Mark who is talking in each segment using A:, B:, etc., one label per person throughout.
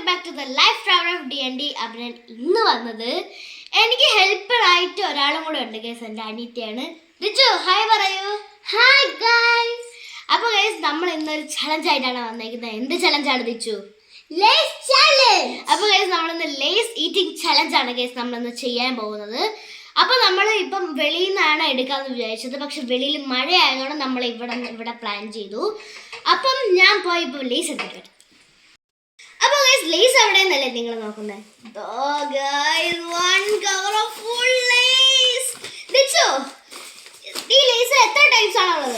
A: Welcome back to the life travel of D N D Abhinan ഇന്ന് വന്നത് എനിക്ക് ഹെൽപ്പറായിട്ട് ഒരാളും കൂടെ ഉണ്ട് ഗൈസ് എന്റെ അനീറ്റയാണ് റിജു ഹായ് പറയൂ. ഹായ് ഗൈസ് അപ്പോൾ ഗൈസ് നമ്മൾ ഇന്നൊരു ചലഞ്ച് ആയിട്ടാണ് വന്നേക്കുന്നത്. എന്ത് ചലഞ്ചാണ് റിച്ചു ലേസ് ചലഞ്ച് അപ്പോൾ ഗൈസ് നമ്മളിന്ന് ലേസ് ഈറ്റിംഗ് ചലഞ്ച് ആണ് ഗൈസ് നമ്മളിന്ന് ചെയ്യാൻ പോകുന്നത്. അപ്പോൾ നമ്മൾ ഇപ്പം വെളിയിൽ നിന്നാണ് എടുക്കാമെന്ന് വിചാരിച്ചത്. പക്ഷെ വെളിയിൽ മഴ ആയതുകൊണ്ട് നമ്മൾ ഇവിടെ ഇവിടെ പ്ലാൻ ചെയ്തു. അപ്പം ഞാൻ പോയി ഇപ്പോൾ ലേസ് എടുത്തിട്ട് അപ്പൊ ഗൈസ് ലേസ് എവിടെ നിന്നല്ലേ നിങ്ങൾ നോക്കുന്നത് one cover of full Lay's ദിച്ചോ ഈ ലേസ് എത്ര ടൈപ്സ് ആണ് ഉള്ളത്?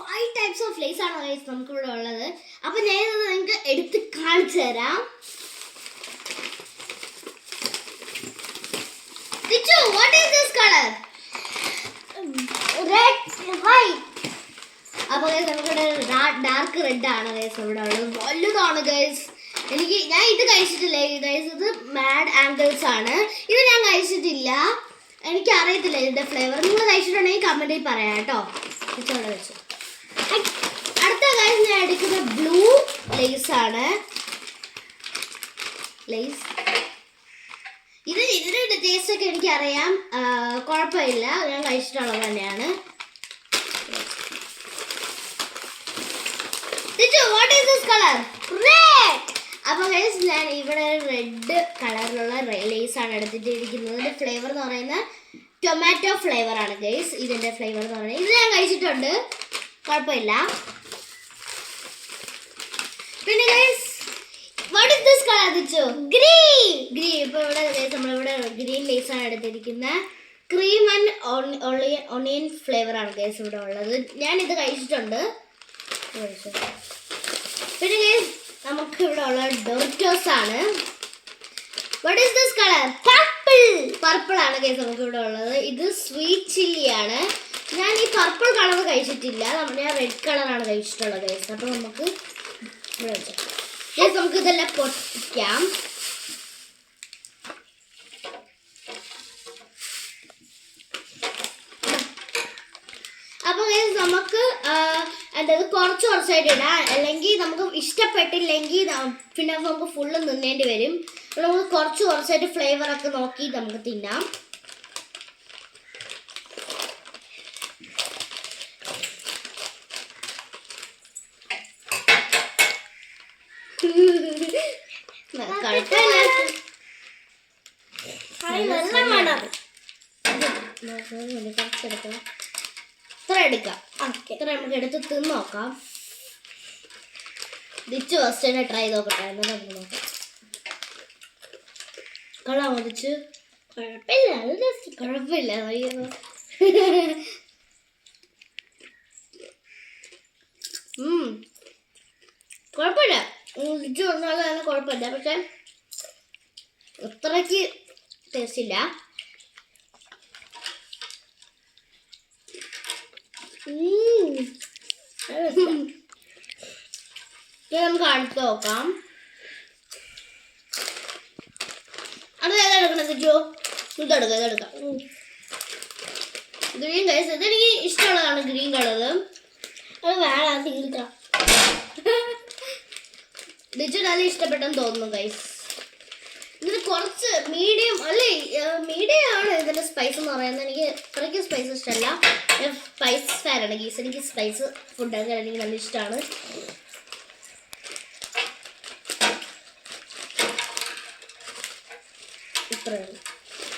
A: ഫൈവ് ടൈപ്സ് ഓഫ് ലേസ് ആണ് ഗൈസ് നമുക്ക് ഇവിടെ ഉള്ളത്. അപ്പൊ ഞാൻ ഇത് നിങ്ങൾക്ക് എടുത്ത് കാണിച്ചു തരാം. ദിച്ചോ what is this colour red white അപ്പോൾ നമുക്കിവിടെ ഡാർക്ക് റെഡ് ആണ് ഗൈസ് ഇവിടെ ഉള്ളത്. വലുതാണ് ഗൈസ് എനിക്ക് ഞാൻ ഇത് കഴിച്ചിട്ടില്ല. ഗൈസ് ഇത് മാഡ് ആംഗിൾസ് ആണ്. ഇത് ഞാൻ കഴിച്ചിട്ടില്ല. എനിക്ക് അറിയത്തില്ല ഇതിന്റെ ഫ്ലേവർ നിങ്ങൾ കഴിച്ചിട്ടുണ്ടെങ്കിൽ കമന്റിൽ പറയാം കേട്ടോ. ഇവിടെ വെച്ചു. അടുത്ത ഗൈസ് ഞാൻ എടുക്കുന്ന ബ്ലൂ ലേസ് ആണ്. ലേസ് ഇത് ഇതിന്റെ ടേസ്റ്റ് ഒക്കെ എനിക്കറിയാം. കുഴപ്പമില്ല. ഞാൻ കഴിച്ചിട്ടുള്ളത് തന്നെയാണ്. What റെഡ് അപ്പൊ അപ്പോൾ ഗൈസ് ഞാൻ ഇവിടെ റെഡ് കളറിലുള്ള ലേസ് ആണ് എടുത്തിട്ടിരിക്കുന്നത്. ഇതിന്റെ ഫ്ലേവർ എന്ന് പറയുന്നത് ടൊമാറ്റോ ഫ്ലേവർ ആണ് ഗൈസ് ഇതിന്റെ ഫ്ലേവർ എന്ന് പറയുന്നത്. ഇത് ഞാൻ കഴിച്ചിട്ടുണ്ട്. കുഴപ്പമില്ല. പിന്നെ guys what is this colour ദിച്ചു green green ഇപ്പോൾ ഇവിടെ ഗൈസ് നമ്മളിവിടെ ഗ്രീൻ ലേസ് ആണ് എടുത്തിരിക്കുന്നത് ക്രീം ആൻഡ് ഒണിയൻ ഫ്ലേവർ ആണ് ഗൈസ് ഇവിടെ ഉള്ളത്. ഞാൻ ഇത് കഴിച്ചിട്ടുണ്ട്. കഴിച്ചു. പിന്നെ നമുക്ക് ഇവിടെ ഉള്ള ഡോർട്ടോസ് ആണ്. What is this colour purple purple ആണ് കേസ് നമുക്ക് ഇവിടെ ഉള്ളത്. ഇത് സ്വീറ്റ് ചില്ലി ആണ്. ഞാൻ ഈ പർപ്പിൾ കളർ കഴിച്ചിട്ടില്ല. നമ്മൾ ഞാൻ റെഡ് കളറാണ് കഴിച്ചിട്ടുള്ളത് കേസ് അപ്പോൾ നമുക്ക് ഇവിടെ നമുക്ക് ഇതെല്ലാം പൊട്ടിക്കാം അപ്പോൾ guys, നമുക്ക് അതായത് കുറച്ച് കുറച്ചായിട്ട് ഇടാം അല്ലെങ്കിൽ നമുക്ക് ഇഷ്ടപ്പെട്ടില്ലെങ്കിൽ പിന്നെ നമുക്ക് ഫുള്ള് നിന്നേണ്ടി വരും. നമുക്ക് കുറച്ച് കുറച്ചായിട്ട് ഫ്ലേവർ ഒക്കെ നോക്കി നമുക്ക് തിന്നാം. കുഴപ്പമില്ല. കുറച്ചെടുക്കാം ഇത്ര എടുക്കാം. ഇത്ര നമുക്ക് എടുത്ത് തിന്ന് നോക്കാം. ദിച്ച് ഫസ്റ്റ് തന്നെ ട്രൈ ചെയ്ത് നോക്കട്ടെ എന്നാൽ നമുക്ക് നോക്കാം. കളാ മതിച്ച് കുഴപ്പമില്ല അത് കുഴപ്പമില്ല. അയ്യോ. കുഴപ്പമില്ല. ദിച്ച് വന്നാലും കുഴപ്പമില്ല. പക്ഷെ അത്രയ്ക്ക് ടേസ്റ്റ് ഇല്ല. നമുക്ക് അടുത്ത് നോക്കാം. അടുത്ത് ഏതാ എടുക്കണത് ജോ ഇതെടുക്കാം ഇതെടുക്കാം ഗ്രീൻ കൈസ് ഇതെനിക്ക് ഇഷ്ടമുള്ളതാണ് ഗ്രീൻ കളർ അത് വേണം തീർക്കാം ഡിജു നല്ല ഇഷ്ടപ്പെട്ടെന്ന് തോന്നുന്നു ഗൈസ് കുറച്ച് മീഡിയം അല്ലേ മീഡിയം ആണ് ഇതിന്റെ സ്പൈസ് എന്ന് പറയുന്നത്. എനിക്ക് അത്രയ്ക്ക് സ്പൈസ് ഇഷ്ടമല്ല. സ്പൈസ് ഫാനാണ് ഗീസ് എനിക്ക് സ്പൈസ് ഫുഡൊക്കെ എനിക്ക് നല്ല ഇഷ്ടമാണ്.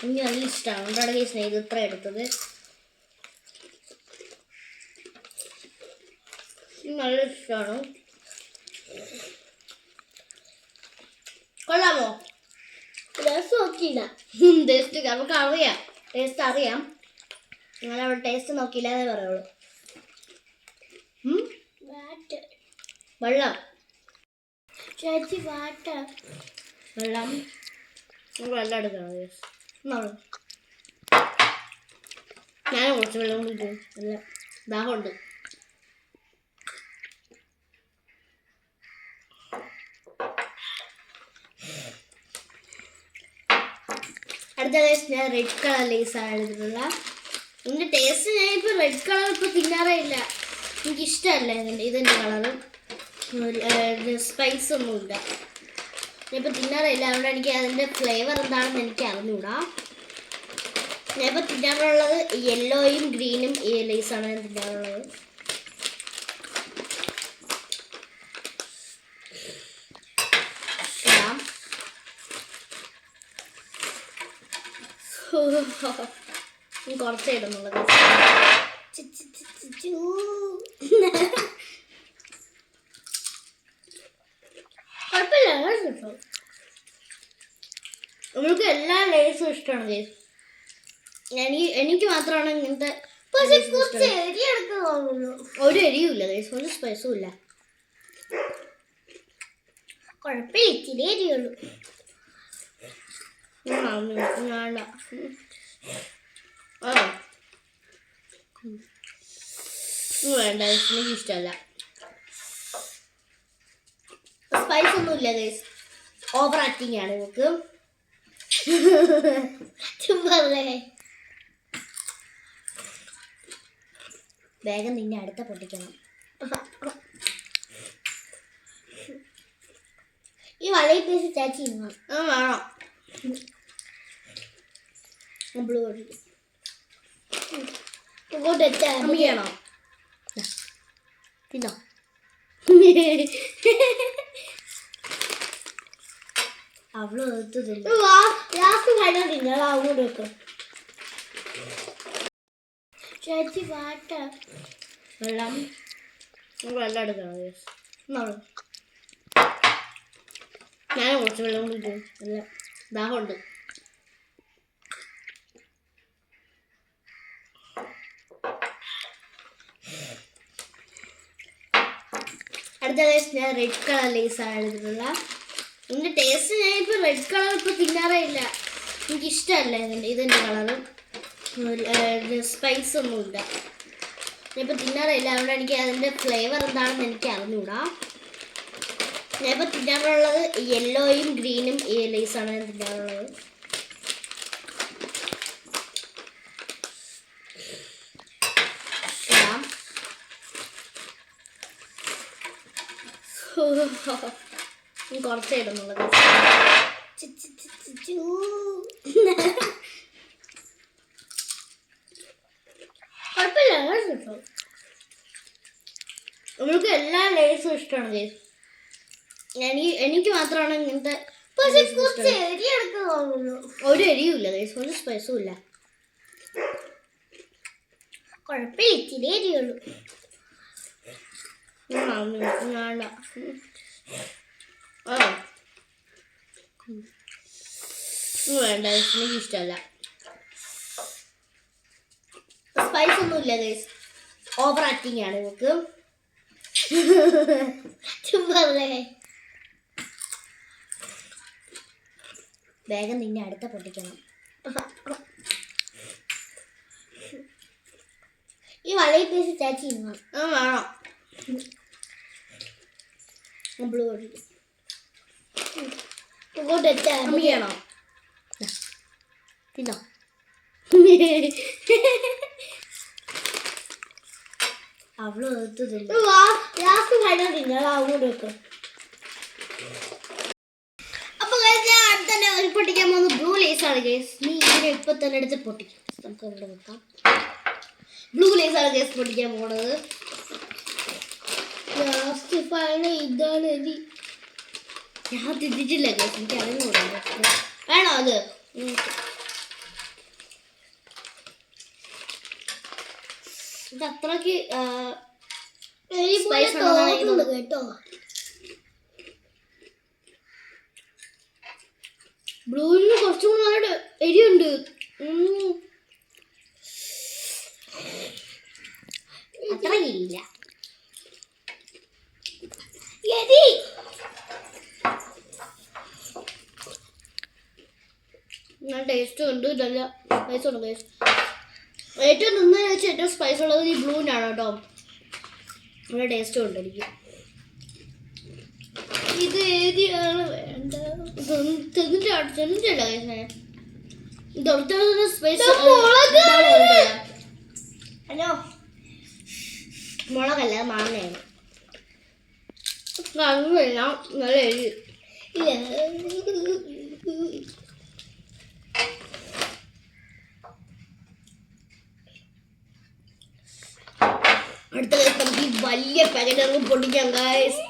A: എനിക്ക് നല്ല ഇഷ്ടമാണ്. അതുകൊണ്ടാണ് ഗീസ് ഇത് ഇത്ര എടുത്തത്? നല്ല ഇഷ്ടമാണ്. ടേസ്റ്റ് നമുക്ക് അറിയാം. ടേസ്റ്റ് അറിയാം. നിങ്ങൾ അവിടെ ടേസ്റ്റ് നോക്കിയില്ലാതെ പറയുള്ളൂ? വെള്ളം. ചേച്ചി വാട്ട വെള്ളം. നമുക്ക് വെള്ളം എടുക്കണം ഞാനും കുറച്ച് വെള്ളം കുടിക്കും നല്ല ദാഹമുണ്ട്. ലേസ് ഞാൻ റെഡ് കളർ ലേസ് ആണ് എടുത്തിട്ടുള്ള. ഇതിന്റെ ടേസ്റ്റ് ഞാൻ ഇപ്പോൾ റെഡ് കളർ ഇപ്പോൾ തിന്നാറേ ഇല്ല. എനിക്ക് ഇഷ്ടമല്ല ഇതിന്റെ കളറും സ്പൈസ് സ്പൈസ് ഒന്നുമില്ല ഞാനിപ്പോൾ തിന്നാറില്ല അതുകൊണ്ട് എനിക്ക് അതിന്റെ ഫ്ലേവർ എന്താണെന്ന് എനിക്ക് അറിഞ്ഞൂടാ. ഞാനിപ്പോൾ തിന്നാറുള്ളത് യെല്ലോയും ഗ്രീനും ഈ ലേസാണ് ഞാൻ തിന്നാറുള്ളത് ഇടാം. ഇനി കുറച്ചേ ചൂ. കുഴപ്പമില്ല രസം. നമ്മൾക്ക് എല്ലാ ലേസും ഇഷ്ടമാണ് ഗൈസ് എനിക്ക് എനിക്ക് മാത്രമാണ് ഇങ്ങനത്തെ. ഒരു എരിയുമില്ല ഗൈസ് ഒരു സ്പൈസും ഇല്ല കുഴപ്പമില്ല ഇച്ചിരി എരിയുള്ളൂ വേണ്ട ആ. വേണ്ട എനിക്ക് ഇഷ്ടമല്ല. സ്പൈസ് ഒന്നും ഇല്ല ഗൈസ് ഓവർ ആക്ടിങ് ആണ് നമുക്ക് ചുമ്മാതെ വേഗം നിന്നെ അടുത്ത പൊട്ടിക്കണം. ഈ വളയിൽ പീസ് ചാച്ചി ആ വേണം. ബ്ലൂ തിന്നോ. അവൾ ലാസ്റ്റ് കഴിഞ്ഞാൽ വെക്കും. ചേച്ചി വെള്ളം. വെള്ളം എടുക്കണം. ഞാൻ കുറച്ച് വെള്ളം കുടിക്കും. നല്ല ദാഹമുണ്ട്. കേസ് ഞാൻ റെഡ് കളർ ലേസാണ് എടുത്തിട്ടുള്ളത് ഇതിന്റെ ടേസ്റ്റ് ഞാൻ ഇപ്പോൾ റെഡ് കളർ ഇപ്പോൾ തിന്നാറേ ഇല്ല. എനിക്ക് ഇഷ്ടമല്ല ഇതിന്റെ ഇതിന്റെ കളറും സ്പൈസ് ഒന്നുമില്ല. ഞാനിപ്പോൾ തിന്നാറില്ല അതുകൊണ്ട് എനിക്ക് അതിന്റെ ഫ്ലേവർ എന്താണെന്ന് എനിക്ക് അറിഞ്ഞൂടാ. ഞാനിപ്പോൾ തിന്നാറുള്ളത് യെല്ലോയും ഗ്രീനും ഈ ലേസാണ് ഞാൻ തിന്നാറുള്ളത് ഇടാം. ഇനി കുറച്ചേ ഇടുന്നുള്ളത്. കുഴപ്പമില്ല രസം. നമ്മൾക്ക് എല്ലാ ലേസും ഇഷ്ടമാണ് ഗൈസ് എനിക്ക് എനിക്ക് മാത്രമാണ് ഇങ്ങനത്തെ. ഒരു എരിയും ഇല്ല ഗൈസ് ഒരു സ്പൈസും ഇല്ല കുഴപ്പമില്ല ഇച്ചിരി എരിയുള്ളൂ വേണ്ട. വേണ്ട എനിക്ക് ഇഷ്ടമല്ല സ്പൈസ് ഒന്നും ഇല്ല ഗൈസ് ഓവർ ആക്ടിങ് ആണ് നിങ്ങൾക്ക് ചുമ്മാതെ വേഗം നിന്നെ അടുത്ത പൊട്ടിക്കണം. ഈ വളയിൽ പേശി ചാച്ചി വേണം. ബ്ലൂ അമ്മിയാണോ? തിന്നോ. അവൾ ലാസ്റ്റ് കഴിഞ്ഞാൽ തിന്നാൾ അങ്ങോട്ട് വെക്കും. പൊട്ടിക്കാൻ പോകുന്ന ബ്ലൂ ലേസ് ആണ് ഗേസ് നീ ഇതിനെ ഇപ്പൊ തന്നെ എടുത്ത് പൊട്ടിക്കും. നമുക്ക് ഇവിടെ വെക്കാം. ബ്ലൂ ലേസ് ആണ് ഗേസ് പൊട്ടിക്കാൻ പോണത് ഫൈനൽ ഇതാണ് എലി ഞാൻ തിരിച്ചില്ല എനിക്ക് അറിഞ്ഞൂടാ വേണോ അത്. ഇത് അത്രയ്ക്ക് കേട്ടോ. ബ്ലൂവിന് കുറച്ചും കൂടെ നല്ല എരിയുണ്ട് ഉം. നല്ല ടേസ്റ്റും ഉണ്ട് നല്ല സ്പൈസ് ഉണ്ട് ഗൈസ് ഏറ്റവും നന്നായി വെച്ചാൽ ഏറ്റവും സ്പൈസ് ഉള്ളത് ഈ ബ്ലൂവിനാണ് കേട്ടോ. നല്ല ടേസ്റ്റും ഉണ്ട് എനിക്ക്. ഇത് ഏതിയാണ് വേണ്ട തിന്നിട്ട് തിന്നിട്ടില്ല ഗൈസ് ഞാൻ. ഇത് അവിടുത്തെ സ്പൈസ് ഹലോ. മുളകല്ല മാങ്ങയാണ്. അങ്ങനെയല്ല നല്ല എരി അടുത്ത നമുക്ക് ഈ വലിയ പാക്കറ്റ് അങ്ങ് പൊട്ടിക്കാം ഗായസ്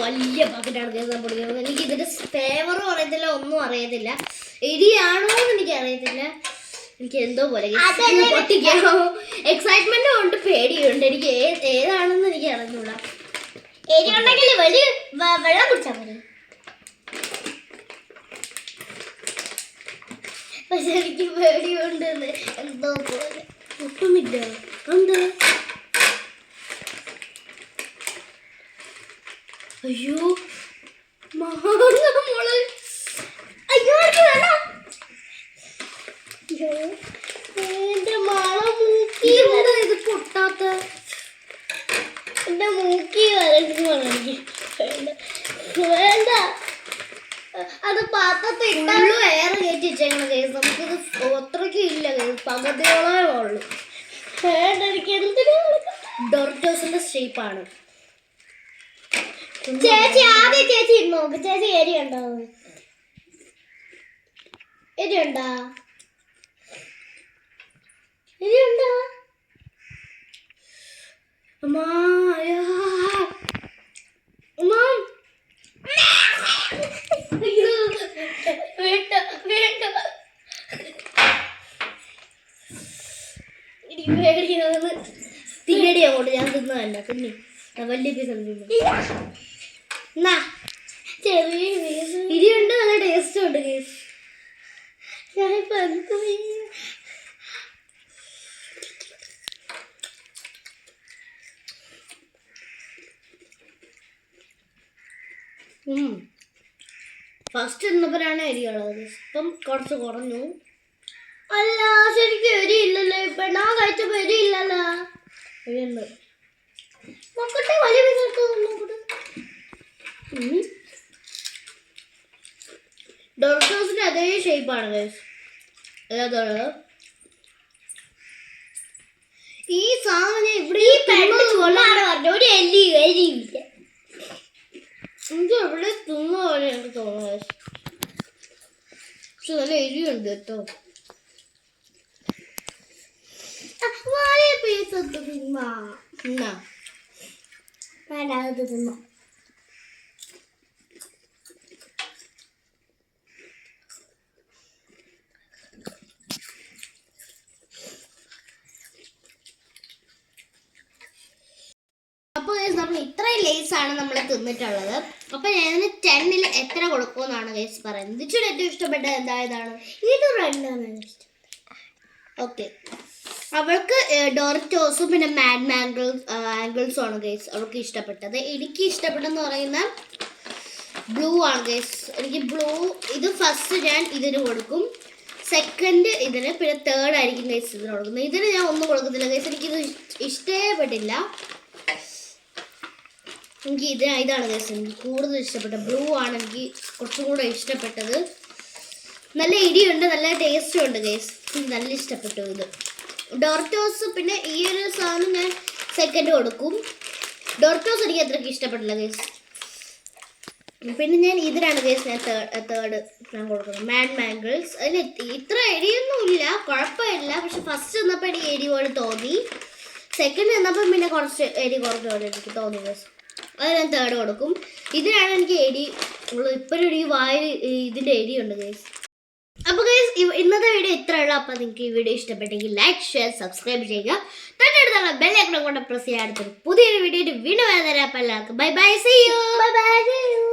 A: വലിയ പാക്കറ്റാണ് ഞാൻ പൊടിക്കുന്നത് എനിക്ക് ഇതിന്റെ ഫ്ലേവറും അറിയത്തില്ല ഒന്നും അറിയത്തില്ല. എരിയാണോ എന്ന് എനിക്ക് അറിയത്തില്ല എനിക്ക് എന്തോ പോലെ എക്സൈറ്റ്മെന്റും ഉണ്ട് പേടിയുണ്ട്. എനിക്ക് ഏതാണെന്ന് എനിക്ക് അറിഞ്ഞൂടാ.
B: എരിയുണ്ടെങ്കിൽ വലിയ വെള്ളം കുടിച്ചാൽ മതി.
A: പക്ഷെ എനിക്ക് പേടിയുണ്ട് എന്തോ പോലെ. ഒട്ടുമില്ല എന്താ? അയ്യോ. മാങ്ങ മോൾ
B: അയ്യോ എനിക്ക് വേണം
A: അയ്യോ എന്റെ മണ മൂക്കി എന്താ ഇത് പൊട്ടാത്ത?
B: എന്റെ മൂക്കി വരണമെന്ന് എനിക്ക് വേണ്ട. അത്
A: ഫുള്ള് എയർ കയറ്റി വെച്ചേക്കണ കേസ്. നമുക്കിത് അത്രയ്ക്കും ഇല്ല കേസ്. പകുതിയോളമേ ഉള്ളൂ.
B: വേണ്ട എനിക്ക് എന്തിനാ
A: ഡോർട്ടോസിന്റെ ഷേപ്പാണ്
B: ചേച്ചി ആദ്യം ചേച്ചി നോക്ക് ചേച്ചി എരി ഉണ്ടോ എരി ഉണ്ടോ എരി ഉണ്ടോ
A: അമ്മാ അയ്യോ. അമ്മാ
B: അയ്യോ വേണ്ട വേണ്ട
A: എനിക്ക് പേടിയാണ് തീയടി അങ്ങോട്ട്. ഞാൻ തിന്നതല്ല ഞാൻ വലിയ പീസ് തിന്നു
B: ചെറിയ
A: ഇരിയുണ്ട് നല്ല ടേസ്റ്റ് ഉണ്ട് കേസ്
B: ഞാനിപ്പോ എന്ത്
A: ഫസ്റ്റ് ഇന്നപ്പോഴാണ് എരിയുള്ളത് ഇപ്പം കുറച്ച് കുറഞ്ഞു.
B: അല്ല ശരിക്കും എരി ഇല്ലല്ലോ. ഇപ്പൊ ഞാൻ കഴിച്ചപ്പോ അരി ഇല്ലല്ലോ.
A: എരിയുണ്ട്
B: നോക്കട്ടെ വലിയ നോക്കട്ടെ.
A: ഡോർട്ടോസിന്റെ അതേ ഷേപ്പാണ് ഗൈസ് ഏതാണ് ഈ സാധനം ഇവിടെ
B: ഈ പറഞ്ഞു. ഒരു എല്ലി എരിയില്ല
A: എനിക്ക് എവിടെ തിന്ന പോലെ എനിക്ക് തോന്നുന്നത് guys. പക്ഷെ നല്ല എരിയുണ്ട് കേട്ടോ
B: വലിയ പീസ് തിന്നാ
A: എന്നാ
B: വേണ്ട അത്
A: അപ്പോൾ ഗൈസ് നമ്മൾ ഇത്രയും ലേസ് ആണ് നമ്മൾ തിന്നിട്ടുള്ളത്. അപ്പൊ ഞാൻ ടെന്നിൽ എത്ര കൊടുക്കുമെന്നാണ് ഗൈസ് പറയുന്നത്. ഇച്ചിരി ഏറ്റവും ഇഷ്ടപ്പെട്ടത് എന്തായതാണ്?
B: ഇത് രണ്ടാണ് ഇഷ്ടം
A: ഓക്കെ അവൾക്ക് ഡോറിറ്റോസും പിന്നെ മാഡ് മാംഗിൾസ് ആംഗിൾസും ആണ് ഗൈസ് അവൾക്ക് ഇഷ്ടപ്പെട്ടത്. എനിക്ക് ഇഷ്ടപ്പെട്ടെന്ന് പറയുന്ന ബ്ലൂ ആണ് ഗൈസ് എനിക്ക് ബ്ലൂ ഇത് ഫസ്റ്റ് ഞാൻ ഇതിന് കൊടുക്കും. സെക്കൻഡ് ഇതിന് പിന്നെ തേർഡ് ആയിരിക്കും ഗൈസ് ഇതിന് കൊടുക്കുന്നത്. ഇതിന് ഞാൻ ഒന്നും കൊടുക്കുന്നില്ല ഗൈസ് എനിക്കിത് ഇഷ്- ഇഷ്ടപ്പെട്ടില്ല. എനിക്ക് ഇത് ഇതാണ് ഗൈസ് എനിക്ക് കൂടുതൽ ഇഷ്ടപ്പെട്ടത് ബ്ലൂ ആണ് എനിക്ക് കുറച്ചും കൂടെ ഇഷ്ടപ്പെട്ടത്. നല്ല ഇടിയുണ്ട് നല്ല ടേസ്റ്റും ഉണ്ട് ഗൈസ് നല്ല ഇഷ്ടപ്പെട്ടു ഇത്. ഡോർട്ടോസ് പിന്നെ ഈ ഒരു സാധനം ഞാൻ സെക്കൻഡ് കൊടുക്കും. ഡോർട്ടോസ് എനിക്ക് അത്രയ്ക്ക് ഇഷ്ടപ്പെട്ടില്ല ഗൈസ് പിന്നെ ഞാൻ ഇതിനാണ് ഗൈസ് ഞാൻ തേർഡ് ഞാൻ കൊടുക്കുന്നത്. മാൻ മാംഗിൾസ് അതിന് ഇത്ര എരിയൊന്നുമില്ല കുഴപ്പമില്ല. പക്ഷെ ഫസ്റ്റ് വന്നപ്പോൾ എനിക്ക് എരി പോലെ തോന്നി. സെക്കൻഡ് വന്നപ്പോൾ പിന്നെ കുറച്ച് എരി കുറഞ്ഞ പോലെ എനിക്ക് തോന്നി ഗൈസ് അത് ഞാൻ തേർഡ് കൊടുക്കും. ഇതിനാണ് എനിക്ക് എരി ഇപ്പോഴും എനിക്ക് വായിൽ ഇതിന്റെ ഉണ്ട് ഗൈസ് അപ്പോൾ ഗൈസ് ഇന്നത്തെ വീഡിയോ ഇത്ര ഉള്ളൂ അപ്പോൾ നിങ്ങൾക്ക് ഈ വീഡിയോ ഇഷ്ടപ്പെട്ടെങ്കിൽ ലൈക്ക് ഷെയർ സബ്സ്ക്രൈബ് ചെയ്യുക. തൊട്ടടുത്തുള്ള ബെല്ലൈക്കണം കൊണ്ട് പ്രസ് ചെയ്യാൻ അടുത്തൊരു പുതിയൊരു വീഡിയോ വീണ്ടും വരുന്നേരം അപ്പോൾ എല്ലാവർക്കും bye bye see you
B: bye bye